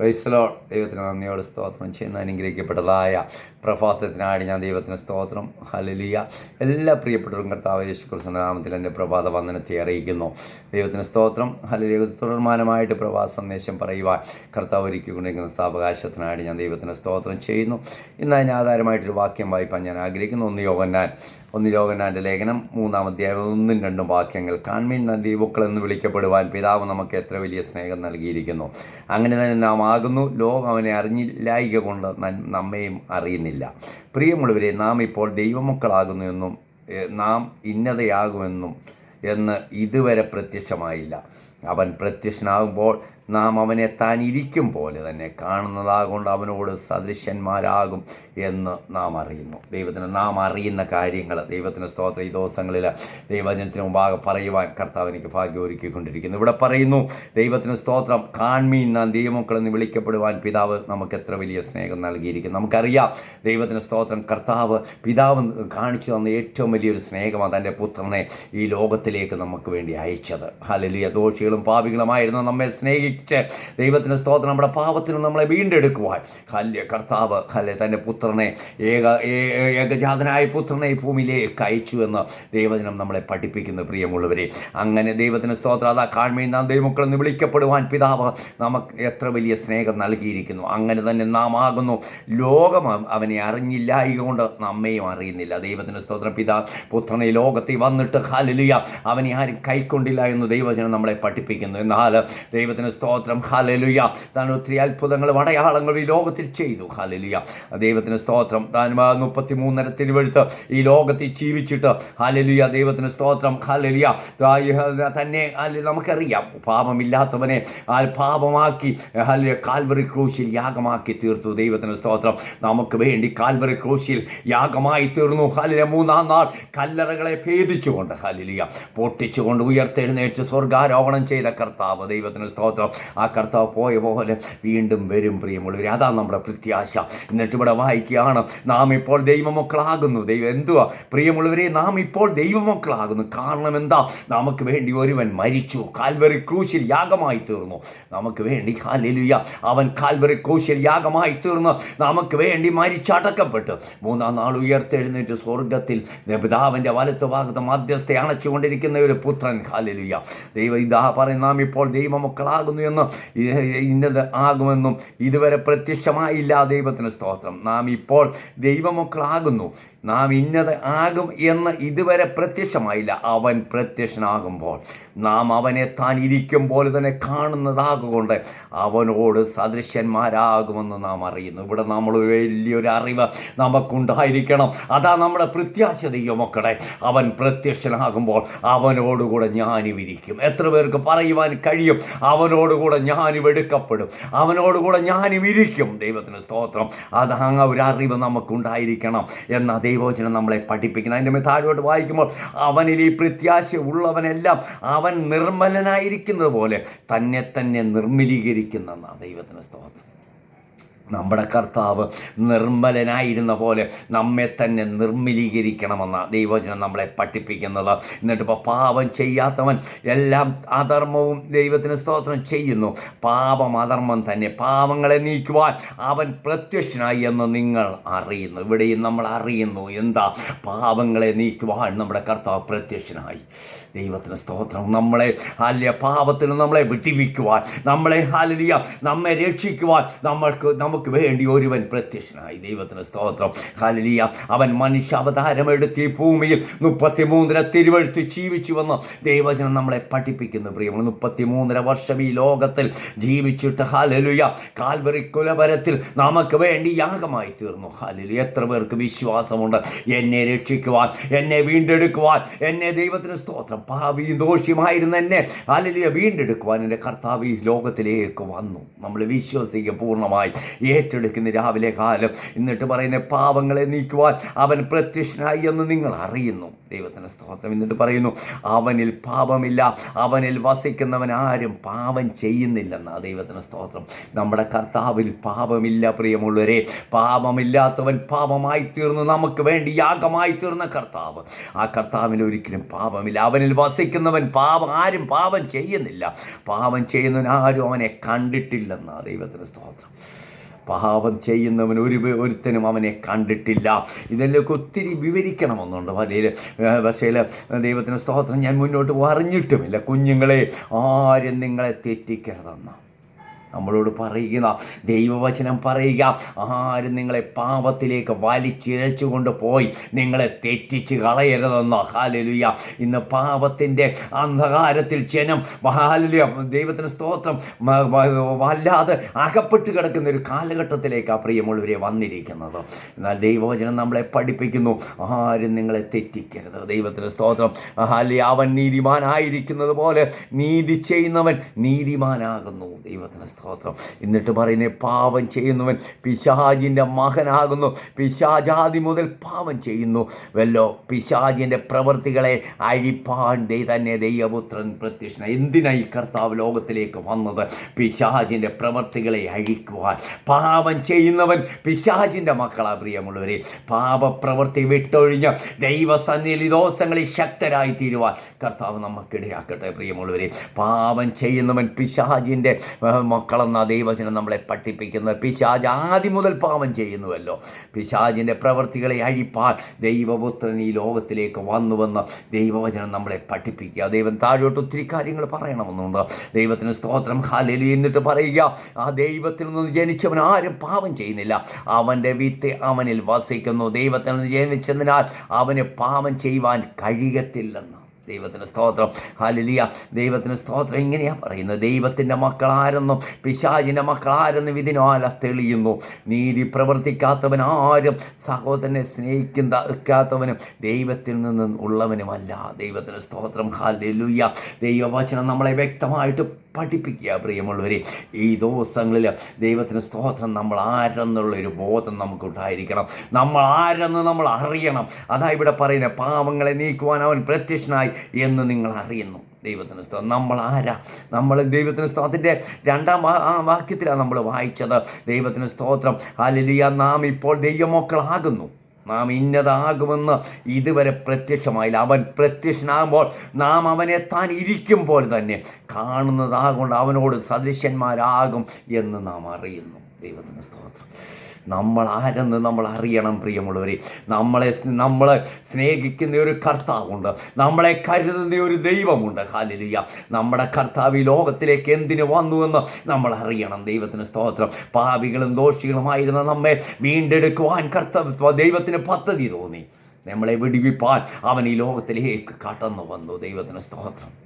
റൈസലോ ദൈവത്തിന് നന്ദിയോട് സ്തോത്രം. ചെയ്യുന്ന അനുഗ്രഹിക്കപ്പെട്ടതായ പ്രഭാതത്തിനായി ഞാൻ ദൈവത്തിന് സ്തോത്രം. ഹലലിയ എല്ലാ പ്രിയപ്പെട്ടവരും കർത്താവ് യേശു നാമത്തിൽ എന്റെ പ്രഭാത വന്ദനത്തെ അറിയിക്കുന്നു. ദൈവത്തിന് സ്തോത്രം. ഹലലിയ തുടർമാനമായിട്ട് പ്രഭാത സന്ദേശം പറയുവാൻ കർത്താവ് ഒരുക്കിക്കൊണ്ടിരിക്കുന്ന സ്ഥാപകാശത്തിനായിട്ട് ഞാൻ ദൈവത്തിന് സ്തോത്രം ചെയ്യുന്നു. ഇന്ന് അതിന് ആധാരമായിട്ടൊരു വാക്യം വായിപ്പാൻ ഞാൻ ആഗ്രഹിക്കുന്നു. ഒന്ന് യോഗന്നാൻ ഒന്ന് യോഗനാന്റെ ലേഖനം മൂന്നാം അധ്യായം ഒന്നും രണ്ടും വാക്യങ്ങൾ. കാൺമീൻ ദീപുക്കൾ എന്ന് വിളിക്കപ്പെടുവാൻ പിതാവ് നമുക്ക് എത്ര വലിയ സ്നേഹം നൽകിയിരിക്കുന്നു. അങ്ങനെ തന്നെ നാം ആകുന്നു ലോകം അവനെ അറിഞ്ഞില്ലായിക കൊണ്ട് നമ്മയും അറിയുന്നില്ല. പ്രിയമുള്ളവരെ നാം ഇപ്പോൾ ദൈവമക്കളാകുന്നു എന്നും നാം ഇന്നതയാകുമെന്നും എന്ന് ഇതുവരെ പ്രത്യക്ഷമായില്ല. അവൻ പ്രത്യക്ഷനാകുമ്പോൾ നാം അവനെ താൻ ഇരിക്കും പോലെ തന്നെ കാണുന്നതാകൊണ്ട് അവനോട് സദൃശ്യന്മാരാകും എന്ന് നാം അറിയുന്നു. ദൈവത്തിന് നാം അറിയുന്ന കാര്യങ്ങൾ ദൈവത്തിന് സ്തോത്ര ഈ ദിവസങ്ങളിൽ ദൈവജനത്തിന് മുമ്പാകെ പറയുവാൻ കർത്താവ് എനിക്ക് ഭാഗ്യം ഒരുക്കിക്കൊണ്ടിരിക്കുന്നു. ഇവിടെ പറയുന്നു ദൈവത്തിന് സ്തോത്രം കാൺമീൻ നാം ദൈവമക്കളെന്ന് വിളിക്കപ്പെടുവാൻ പിതാവ് നമുക്ക് എത്ര വലിയ സ്നേഹം നൽകിയിരിക്കുന്നു. നമുക്കറിയാം ദൈവത്തിന് സ്തോത്രം കർത്താവ് പിതാവ് കാണിച്ചു തന്ന ഏറ്റവും വലിയൊരു സ്നേഹമാണ് തന്റെ പുത്രനെ ഈ ലോകത്തിലേക്ക് നമുക്ക് വേണ്ടി അയച്ചത്. ഹലലിയ ദോഷികളും പാപികളുമായിരുന്നു നമ്മെ സ്നേഹിച്ച്. ദൈവത്തിന് സ്തോത്രം നമ്മുടെ പാപത്തിന് നമ്മളെ വീണ്ടെടുക്കുവാൻ. ഹല്യ കർത്താവ് ഹല്യ തന്റെ പുത്രനെ ഏക ഏകജാതനായ പുത്രനെ ഈ ഭൂമിയിലേക്ക് അയച്ചു എന്ന് ദൈവജനം നമ്മളെ പഠിപ്പിക്കുന്നു പ്രിയമുള്ളവരെ. അങ്ങനെ ദൈവത്തിന് സ്തോത്രം അതാ കാൺമീൻ നാം ദൈവമക്കളെന്ന് വിളിക്കപ്പെടുവാൻ പിതാവ് നമുക്ക് എത്ര വലിയ സ്നേഹം നൽകിയിരിക്കുന്നു. അങ്ങനെ തന്നെ നാം ആകുന്നു. ലോകം അവനെ അറിഞ്ഞില്ല കൊണ്ട് നമ്മയും അറിയുന്നില്ല. ദൈവത്തിന് സ്തോത്രം പിതാ പുത്രനെ ലോകത്തിൽ വന്നിട്ട് ഹാലലിയ അവനെ ആരും കൈക്കൊണ്ടില്ല എന്ന് ദൈവജനം നമ്മളെ പഠിപ്പിക്കുന്നു. എന്നാൽ ദൈവത്തിന് സ്തോത്രം. ഹാലലുയ താൻ ഒത്തിരി അത്ഭുതങ്ങളും അടയാളങ്ങളും ഈ ലോകത്തിൽ ചെയ്തു. ഹാലലുയ ദൈവത്തിന് സ്തോത്രം. താൻ മുപ്പത്തി മൂന്നര തിരുവഴുത്ത് ഈ ലോകത്തിൽ ജീവിച്ചിട്ട്. ഹാലലുയ ദൈവത്തിന് സ്തോത്രം. ഹാലലുയ തന്നെ നമുക്കറിയാം. പാപമില്ലാത്തവനെ ആ പാപമാക്കി ഹാലലുയ കാൽവറി ക്രൂശിൽ യാഗമാക്കി തീർത്തു. ദൈവത്തിന് സ്തോത്രം. നമുക്ക് വേണ്ടി കാൽവറി ക്രൂശിൽ യാഗമായി തീർന്നു. ഹാലിയ മൂന്നാം നാൾ കല്ലറകളെ ഭേദിച്ചുകൊണ്ട് ഹാലിലിയ പൊട്ടിച്ചുകൊണ്ട് ഉയർത്തെഴുന്നേറ്റ് സ്വർഗാരോഹണം ചെയ്ത കർത്താവ് ദൈവത്തിന് സ്തോത്രം. ആ കർത്താവ് പോയ പോലെ വീണ്ടും വരും പ്രിയമുള്ളവർ അതാ നമ്മുടെ പ്രത്യാശ. എന്നിട്ട് ഇവിടെ വായിക്കുകയാണ് നാം ഇപ്പോൾ ദൈവമക്കളാകുന്നു. ദൈവം എന്തുവാ? പ്രിയമുള്ളവരെ നാം ഇപ്പോൾ ദൈവമക്കളാകുന്നു. കാരണം എന്താ? നമുക്ക് വേണ്ടി ഒരുവൻ മരിച്ചു. കാൽവറി ക്രൂശിൽ യാഗമായി തീർന്നു. നമുക്ക് വേണ്ടി ഹാലിലുയ അവൻ കാൽവറി ക്രൂശിൽ യാഗമായി തീർന്നു. നമുക്ക് വേണ്ടി മരിച്ചടക്കപ്പെട്ടു മൂന്നാം നാൾ ഉയർത്തെഴുന്നേറ്റ് സ്വർഗത്തിൽ പിതാവിന്റെ വലത്ത് ഭാഗത്ത് മധ്യസ്ഥ അണച്ചുകൊണ്ടിരിക്കുന്ന ഒരു പുത്രൻ. ഹാലിലുയ ദൈവ ഇതാ പറയും നാം ഇപ്പോൾ ദൈവമക്കളാകുന്നു എന്ന് ഇന്നത് ആകുമെന്നും ഇതുവരെ പ്രത്യക്ഷമായില്ല ദൈവത്തിന് സ്തോത്രം. നാം ഇപ്പോൾ ദൈവമക്കളാകുന്നു നാം ഇന്നത് ആകും എന്ന് ഇതുവരെ പ്രത്യക്ഷമായില്ല. അവൻ പ്രത്യക്ഷനാകുമ്പോൾ നാം അവനെ താൻ ഇരിക്കും പോലെ തന്നെ കാണുന്നതാകൊണ്ട് അവനോട് സദൃശ്യന്മാരാകുമെന്ന് നാം അറിയുന്നു. ഇവിടെ നമ്മൾ വലിയൊരു അറിവ് നമുക്കുണ്ടായിരിക്കണം. അതാ നമ്മുടെ പ്രത്യാശ ദൈവമക്കളെ. അവൻ പ്രത്യക്ഷനാകുമ്പോൾ അവനോടുകൂടെ ഞാനും ഇരിക്കും എത്ര പേർക്ക് പറയുവാൻ കഴിയും. അവനോടുകൂടെ ഞാനും എടുക്കപ്പെടും. അവനോടുകൂടെ ഞാനും ഇരിക്കും. ദൈവത്തിന് സ്തോത്രം. അതാ ഒരു അറിവ് നമുക്കുണ്ടായിരിക്കണം എന്ന ദൈവവചനം നമ്മളെ പഠിപ്പിക്കുന്നത് അതിന്റെ താഴോട്ട് വായിക്കുമ്പോൾ അവനിൽ ഈ പ്രത്യാശ ഉള്ളവനെല്ലാം അവൻ നിർമ്മലനായിരിക്കുന്നത് പോലെ തന്നെ തന്നെ നിർമ്മലീകരിക്കുന്ന ദൈവത്തിന് സ്തോത്രം. നമ്മുടെ കർത്താവ് നിർമ്മലനായിരുന്ന പോലെ നമ്മെ തന്നെ നിർമ്മലീകരിക്കണമെന്ന ദൈവചനം നമ്മളെ പഠിപ്പിക്കുന്നത്. എന്നിട്ട് ഇപ്പോൾ പാപം ചെയ്യാത്തവൻ എല്ലാം അധർമ്മവും ദൈവത്തിന് സ്തോത്രം ചെയ്യുന്നു. പാപം അധർമ്മം തന്നെ പാപങ്ങളെ നീക്കുവാൻ അവൻ പ്രത്യക്ഷനായി എന്ന് നിങ്ങൾ അറിയുന്നു. ഇവിടെയും നമ്മൾ അറിയുന്നു എന്താ? പാപങ്ങളെ നീക്കുവാൻ നമ്മുടെ കർത്താവ് പ്രത്യക്ഷനായി. ദൈവത്തിന് സ്തോത്രം നമ്മളെ അല്ലെ പാപത്തിന് നമ്മളെ വിട്ടിവിക്കുവാൻ നമ്മളെ ഹാലിയ നമ്മെ രക്ഷിക്കുവാൻ നമ്മൾക്ക് നമുക്ക് വേണ്ടി ഒരുവൻ പ്രത്യക്ഷനായി. ദൈവത്തിന് സ്തോത്രം. ഹലലിയ അവൻ മനുഷ്യാവതാരം എടുത്ത് ഈ ഭൂമിയിൽ മുപ്പത്തിമൂന്നര തിരുവഴുത്ത് ജീവിച്ചു വന്ന്. ദൈവജനം നമ്മളെ പഠിപ്പിക്കുന്നു പ്രിയങ്ങൾ മുപ്പത്തിമൂന്നര വർഷം ഈ ലോകത്തിൽ ജീവിച്ചിട്ട്. ഹലലുയ കാൽവറി കുലപരത്തിൽ നമുക്ക് വേണ്ടി യാഗമായി തീർന്നു. ഹലലു എത്ര പേർക്ക് വിശ്വാസമുണ്ട്? എന്നെ രക്ഷിക്കുവാൻ എന്നെ വീണ്ടെടുക്കുവാൻ എന്നെ ദൈവത്തിന് സ്തോത്രം. പാപിയും ദോഷിയുമായിരുന്ന എന്നെ ഹലലിയ വീണ്ടെടുക്കുവാൻ എന്റെ കർത്താവ് ഈ ലോകത്തിലേക്ക് വന്നു. നമ്മൾ വിശ്വസിക്കുക പൂർണമായി. ഏറ്റെടുക്കുന്ന രാവിലെ കാലം. എന്നിട്ട് പറയുന്ന പാവങ്ങളെ നീക്കുവാൻ അവൻ പ്രത്യക്ഷനായി എന്ന് നിങ്ങൾ അറിയുന്നു. ദൈവത്തിന്റെ സ്തോത്രം. എന്നിട്ട് പറയുന്നു അവനിൽ പാപമില്ല. അവനിൽ വസിക്കുന്നവൻ ആരും പാപം ചെയ്യുന്നില്ലെന്നാണ് ദൈവത്തിന്റെ സ്തോത്രം. നമ്മുടെ കർത്താവിൽ പാപമില്ല പ്രിയമുള്ളവരെ. പാപമില്ലാത്തവൻ പാപമായി തീർന്നു. നമുക്ക് വേണ്ടി യാഗമായി തീർന്ന കർത്താവ്. ആ കർത്താവിൽ ഒരിക്കലും പാപമില്ല. അവനിൽ വസിക്കുന്നവൻ പാപം ആരും പാപം ചെയ്യുന്നില്ല. പാപം ചെയ്യുന്നവൻ ആരും അവനെ കണ്ടിട്ടില്ലെന്നാണ് ദൈവത്തിന്റെ സ്തോത്രം. പാപം ചെയ്യുന്നവൻ ഒരു ഒരുത്തനും അവനെ കണ്ടിട്ടില്ല. ഇതെല്ലാം ഒത്തിരി വിവരിക്കണമെന്നുണ്ട്. വലിയ പക്ഷേ ദൈവത്തിന് സ്തോത്രം. ഞാൻ മുന്നോട്ട് പറഞ്ഞിട്ടുമില്ല കുഞ്ഞുങ്ങളെ ആരും നിങ്ങളെ തെറ്റിക്കരുതെന്ന. നമ്മളോട് പറയുക ദൈവവചനം പറയുക. ആരും നിങ്ങളെ പാപത്തിലേക്ക് വലിച്ചിഴച്ചു കൊണ്ട് പോയി നിങ്ങളെ തെറ്റിച്ച് കളയരുതെന്ന്. ഹാലലുയ ഇന്ന് പാപത്തിന്റെ അന്ധകാരത്തിൽ ജനം ഹാലലുയ ദൈവത്തിന് സ്തോത്രം വല്ലാതെ അകപ്പെട്ട് കിടക്കുന്ന ഒരു കാലഘട്ടത്തിലേക്ക് ആ പ്രിയമുള്ളവരെ വന്നിരിക്കുന്നത്. എന്നാൽ ദൈവവചനം നമ്മളെ പഠിപ്പിക്കുന്നു. ആരും നിങ്ങളെ തെറ്റിക്കരുത്. ദൈവത്തിന് സ്തോത്രം. ഹാലി അവൻ നീതിമാനായിരിക്കുന്നത് പോലെ നീതി ചെയ്യുന്നവൻ നീതിമാനാകുന്നു ദൈവത്തിന് സ്തോത്രം. എന്നിട്ട് പറയുന്നേ പാപം ചെയ്യുന്നവൻ പിശാജിന്റെ മകനാകുന്നു. പിശാജാതി മുതൽ പാപം ചെയ്യുന്നു. വല്ലോ പിശാജിന്റെ പ്രവൃത്തികളെ അഴിപ്പാൻ ദൈ തന്നെ ദൈവപുത്രൻ പ്രത്യക്ഷന. എന്തിനായി കർത്താവ് ലോകത്തിലേക്ക് വന്നത്? പിശാജിന്റെ പ്രവൃത്തികളെ അഴിക്കുവാൻ. പാപം ചെയ്യുന്നവൻ പിശാജിന്റെ മക്കളാ പ്രിയമുള്ളവരെ. പാപപ്രവൃത്തി വിട്ടൊഴിഞ്ഞ് ദൈവസന്നിധി ദോഷങ്ങളിൽ ശക്തരായി തീരുവാൻ കർത്താവ് നമുക്കിടയാക്കട്ടെ പ്രിയമുള്ളവരെ. പാപം ചെയ്യുന്നവൻ പിശാജിന്റെ മക്കളെന്ന ദൈവചനം നമ്മളെ പഠിപ്പിക്കുന്നത്. പിശാജ് ആദ്യം മുതൽ പാവം ചെയ്യുന്നുവല്ലോ. പിശാജിന്റെ പ്രവൃത്തികളെ അഴിപ്പാൻ ദൈവപുത്രൻ ഈ ലോകത്തിലേക്ക് വന്നുവെന്ന് ദൈവവചനം നമ്മളെ പഠിപ്പിക്കുക. ദൈവം താഴോട്ട് ഒത്തിരി കാര്യങ്ങൾ പറയണമെന്നുണ്ട്. ദൈവത്തിന് സ്തോത്രം ഹാലലി എന്നിട്ട് പറയുക ആ ദൈവത്തിൽ നിന്ന് ജനിച്ചവൻ ആരും പാവം ചെയ്യുന്നില്ല. അവന്റെ വിത്ത് അവനിൽ വസിക്കുന്നു. ദൈവത്തിൽ നിന്ന് ജനിച്ചതിനാൽ അവന് പാവം ചെയ്യുവാൻ കഴിയത്തില്ലെന്ന്. ദൈവത്തിന് സ്തോത്രം. ഹാലലിയ ദൈവത്തിന് സ്തോത്രം. ഇങ്ങനെയാണ് പറയുന്നത്. ദൈവത്തിന്റെ മക്കളാരെന്നും പിശാചിന്റെ മക്കളാരെന്നും ഇതിനാല തെളിയുന്നു. നീതി പ്രവർത്തിക്കാത്തവൻ ആരും സഹോദരനെ സ്നേഹിക്കാത്തവനും ദൈവത്തിൽ നിന്നും ഉള്ളവനുമല്ല. ദൈവത്തിന് സ്തോത്രം. ഹാലലുയ്യ ദൈവവചനം നമ്മളെ വ്യക്തമായിട്ട് പഠിപ്പിക്കുക പ്രിയമുള്ളവരെ. ഈ ദിവസങ്ങളിൽ ദൈവത്തിന് സ്തോത്രം നമ്മൾ ആരെന്നുള്ളൊരു ബോധം നമുക്കുണ്ടായിരിക്കണം. നമ്മൾ ആരെന്ന് നമ്മൾ അറിയണം. അതാ ഇവിടെ പറയുന്നത്. പാവങ്ങളെ നീക്കുവാൻ അവൻ പ്രത്യക്ഷനായി എന്ന് നിങ്ങൾ അറിയുന്നു. ദൈവത്തിന് സ്തോത്രം നമ്മൾ ആരാ? നമ്മൾ ദൈവത്തിന് സ്തോത്രത്തിന്റെ രണ്ടാം വാക്യത്തിലാണ് നമ്മൾ വായിച്ചത്. ദൈവത്തിന് സ്തോത്രം. അലലിയ നാം ഇപ്പോൾ ദൈവമക്കളാകുന്നു. നാം ഇന്നതാകുമെന്ന് ഇതുവരെ പ്രത്യക്ഷമായില്ല. അവൻ പ്രത്യക്ഷനാകുമ്പോൾ നാം അവനെ താൻ ഇരിക്കും പോലെ തന്നെ കാണുന്നതാകൊണ്ട് അവനോട് സദൃശ്യന്മാരാകും എന്ന് നാം അറിയുന്നു. ദൈവത്തിന് സ്തോത്രം. നമ്മൾ ആരെന്ന് നമ്മൾ അറിയണം പ്രിയമുള്ളവരെ. നമ്മളെ നമ്മളെ സ്നേഹിക്കുന്ന ഒരു കർത്താവുണ്ട്. നമ്മളെ കരുതുന്ന ഒരു ദൈവമുണ്ട്. ഹാലിലിയ നമ്മുടെ കർത്താവ് ഈ ലോകത്തിലേക്ക് എന്തിനു വന്നുവെന്ന് നമ്മൾ അറിയണം. ദൈവത്തിന് സ്തോത്രം. പാപികളും ദോഷികളുമായിരുന്ന നമ്മെ വീണ്ടെടുക്കുവാൻ കർത്താവ് ദൈവത്തിന് പദ്ധതി തോന്നി. നമ്മളെ വിടിവിപ്പാൻ അവൻ ഈ ലോകത്തിലേക്ക് കടന്നു വന്നു ദൈവത്തിന് സ്തോത്രം.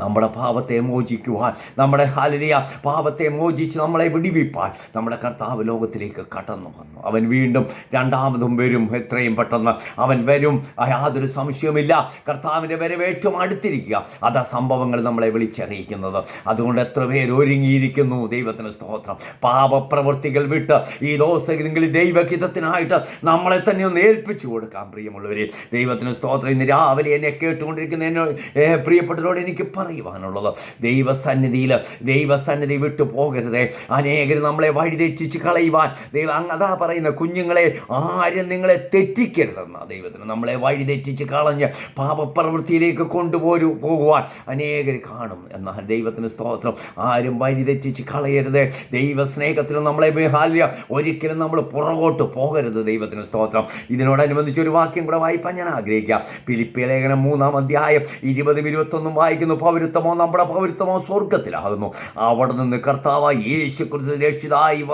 നമ്മുടെ പാപത്തെ മോചിക്കുവാൻ. നമ്മുടെ ഹാലരിയ പാപത്തെ മോചിച്ച് നമ്മളെ വിടിവിപ്പാൻ. നമ്മുടെ കർത്താവ് ലോകത്തിലേക്ക് കടന്നു വന്നു. അവൻ വീണ്ടും രണ്ടാമതും വരും. എത്രയും പെട്ടെന്ന് അവൻ വരും. യാതൊരു സംശയവുമില്ല. കർത്താവിന്റെ വരവ് ഏറ്റവും അടുത്തിരിക്കുക. അതാ സംഭവങ്ങൾ നമ്മളെ വിളിച്ചറിയിക്കുന്നത്. അതുകൊണ്ട് എത്ര പേര് ഒരുങ്ങിയിരിക്കുന്നു. ദൈവത്തിന് സ്തോത്രം. പാപപ്രവൃത്തികൾ വിട്ട് ഈ ദിവസങ്ങളിൽ ദൈവഹിതത്തിനായിട്ട് നമ്മളെ തന്നെ ഒന്ന് ഏൽപ്പിച്ചു കൊടുക്കാം പ്രിയമുള്ളവരെ. ദൈവത്തിന് സ്തോത്രം. ഇന്ന് രാവിലെ എന്നെ കേട്ടുകൊണ്ടിരിക്കുന്ന എന്നെ പ്രിയപ്പെട്ടവരോട് എനിക്ക് പറയുവാനുള്ളത് ദൈവസന്നിധിയിൽ ദൈവസന്നിധി വിട്ടു പോകരുത്. അനേകർ നമ്മളെ വഴിതെറ്റിച്ച് കളയുവാൻ ദൈവം അങ്ങതാ പറയുന്ന കുഞ്ഞുങ്ങളെ ആരും നിങ്ങളെ തെറ്റിക്കരുതെന്ന ദൈവത്തിന് നമ്മളെ വഴിതെറ്റിച്ച് കളഞ്ഞ് പാപപ്രവൃത്തിയിലേക്ക് കൊണ്ടുപോരു പോകുവാൻ അനേകർ കാണും എന്നാൽ ദൈവത്തിന് സ്തോത്രം. ആരും വഴിതെറ്റിച്ച് കളയരുത്. ദൈവസ്നേഹത്തിൽ നമ്മളെ ബഹാല്യ ഒരിക്കലും നമ്മൾ പുറകോട്ട് പോകരുത് ദൈവത്തിന് സ്തോത്രം. ഇതിനോടനുബന്ധിച്ച് ഒരു വാക്യം കൂടെ വായിപ്പാൻ ഞാൻ ആഗ്രഹിക്കാം. ഫിലിപ്പിയ ലേഖനം മൂന്നാം അധ്യായം ഇരുപതും ഇരുപത്തൊന്നും വായിക്കുന്നു. പൗരത്വമോ നമ്മുടെ പൗരത്വമോ സ്വർഗത്തിലാകുന്നു അവിടെ നിന്ന് കർത്താവായി യേശു കുറിച്ച് രക്ഷിതായി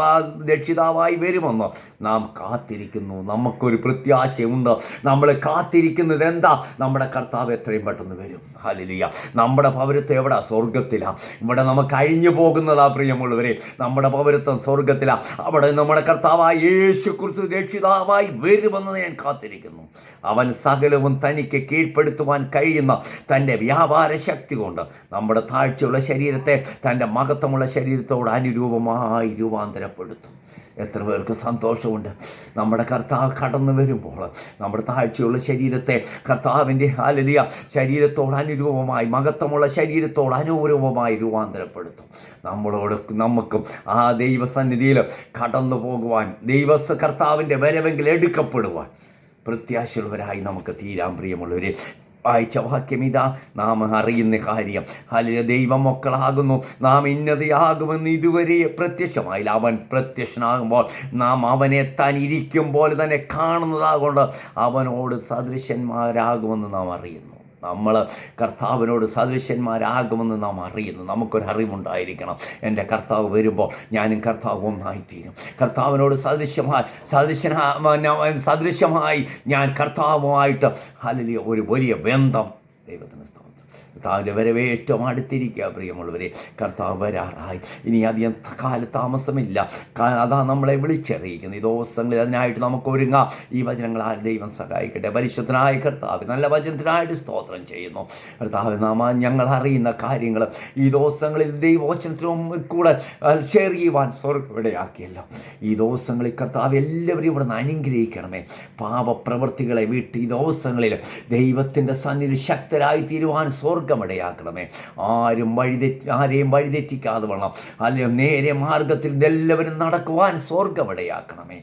രക്ഷിതാവായി വരുമെന്ന് നാം കാത്തിരിക്കുന്നു. നമുക്കൊരു പ്രത്യാശയുണ്ട്. നമ്മൾ കാത്തിരിക്കുന്നത് എന്താ? നമ്മുടെ കർത്താവ് എത്രയും പെട്ടെന്ന് വരും. ഹലിലിയ നമ്മുടെ പൗരത്വം എവിടെ? സ്വർഗത്തിലാണ് ഇവിടെ നമുക്ക് അഴിഞ്ഞു പോകുന്നതാ പ്രിയമുള്ളവരെ. നമ്മുടെ പൗരത്വം സ്വർഗത്തിലാണ് അവിടെ നമ്മുടെ കർത്താവായി യേശു കുറിച്ച് രക്ഷിതാവായി വരുമെന്ന് ഞാൻ കാത്തിരിക്കുന്നു. അവൻ സകലവും തനിക്ക് കീഴ്പ്പെടുത്തുവാൻ കഴിയുന്ന തന്റെ വ്യാപാര ശക്തി കൊണ്ട് ചെയ്തുകൊണ്ട് നമ്മുടെ താഴ്ചയുള്ള ശരീരത്തെ തന്റെ മഹത്വമുള്ള ശരീരത്തോട് അനുരൂപമായി രൂപാന്തരപ്പെടുത്തും. എത്ര പേർക്ക് സന്തോഷമുണ്ട്. നമ്മുടെ കർത്താവ് കടന്നു വരുമ്പോൾ നമ്മുടെ താഴ്ചയുള്ള ശരീരത്തെ കർത്താവിന്റെ ഹാലലിയ ശരീരത്തോട് അനുരൂപമായി മഹത്വമുള്ള ശരീരത്തോട് അനുരൂപമായി രൂപാന്തരപ്പെടുത്തും. നമ്മളോട് നമുക്കും ആ ദൈവസന്നിധിയിൽ കടന്നു പോകുവാൻ ദൈവ കർത്താവിന്റെ വരവെങ്കിൽ എടുക്കപ്പെടുവാൻ പ്രത്യാശയുള്ളവരായി നമുക്ക് തീരാൻ പ്രിയമുള്ളവരെ. വായിച്ച വാക്യം ഇതാ നാം അറിയുന്ന കാര്യം. ഹലിയ ദൈവം മക്കളാകുന്നു നാം ഇന്നതയാകുമെന്ന് ഇതുവരെ പ്രത്യക്ഷമായില്ല. അവൻ പ്രത്യക്ഷനാകുമ്പോൾ നാം അവനെ താൻ ഇരിക്കും പോലെ തന്നെ കാണുന്നതാകൊണ്ട് അവനോട് സദൃശന്മാരാകുമെന്ന് നാം അറിയുന്നു. നമ്മൾ കർത്താവിനോട് സദൃശ്യന്മാരാകുമെന്ന് നാം അറിയുന്നു. നമുക്കൊരു അറിവുണ്ടായിരിക്കണം. എന്റെ കർത്താവ് വരുമ്പോൾ ഞാനും കർത്താവ് ഒന്നായിത്തീരും. കർത്താവിനോട് സദൃശ്യമായി സദൃശ്യനാ സദൃശ്യമായി ഞാൻ കർത്താവുമായിട്ട് അല്ലെങ്കിൽ ഒരു വലിയ ബന്ധം ദൈവത്തിന് സ്തോത്രം കർത്താവിന്റെ ഏറ്റവും അടുത്തിരിക്കുക പ്രിയമുള്ളവരെ. കർത്താവ് വരാറായി. ഇനി അധികം കാലതാമസമില്ല താമസമില്ല. അതാ നമ്മളെ വിളിച്ചറിയിക്കുന്നത്. ഈ ദിവസങ്ങളിൽ അതിനായിട്ട് നമുക്ക് ഒരുങ്ങാം. ഈ വചനങ്ങളാൽ ദൈവം സഹായിക്കട്ടെ. പരിശുദ്ധനായ കർത്താവ് നല്ല വചനത്തിനായിട്ട് സ്തോത്രം ചെയ്യുന്നു. കർത്താവ് നാമ ഞങ്ങൾ അറിയുന്ന കാര്യങ്ങൾ ഈ ദിവസങ്ങളിൽ ദൈവവചനത്തിനും കൂടെ ഷെയർ ചെയ്യുവാൻ സ്വർഗം ഇടയാക്കിയല്ലോ ഈ ദിവസങ്ങളിൽ കർത്താവ് എല്ലാവരും ഇവിടെ നിന്ന് അനുഗ്രഹിക്കണമേ. പാപപ്രവൃത്തികളെ വിട്ട് ഈ ദിവസങ്ങളിൽ ദൈവത്തിന്റെ സന്നിധി ശക്തരായി തീരുവാൻ സ്വർഗമിടയാക്കണമേ ആരും വഴിതെറ്റി ആരെയും വഴിതെറ്റിക്കാതെ വേണം. അല്ലെ നേരെ മാർഗത്തിൽ എല്ലാവരും നടക്കുവാൻ സ്വർഗമിടയാക്കണമേ.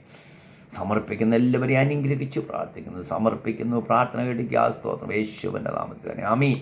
സമർപ്പിക്കുന്ന എല്ലാവരെയും അനുഗ്രഹിച്ചു പ്രാർത്ഥിക്കുന്നു. സമർപ്പിക്കുന്നു പ്രാർത്ഥന കേട്ടിക്കുക സ്തോത്രം. യേശുവിന്റെ നാമത്തിൽ തന്നെ. ആമീൻ.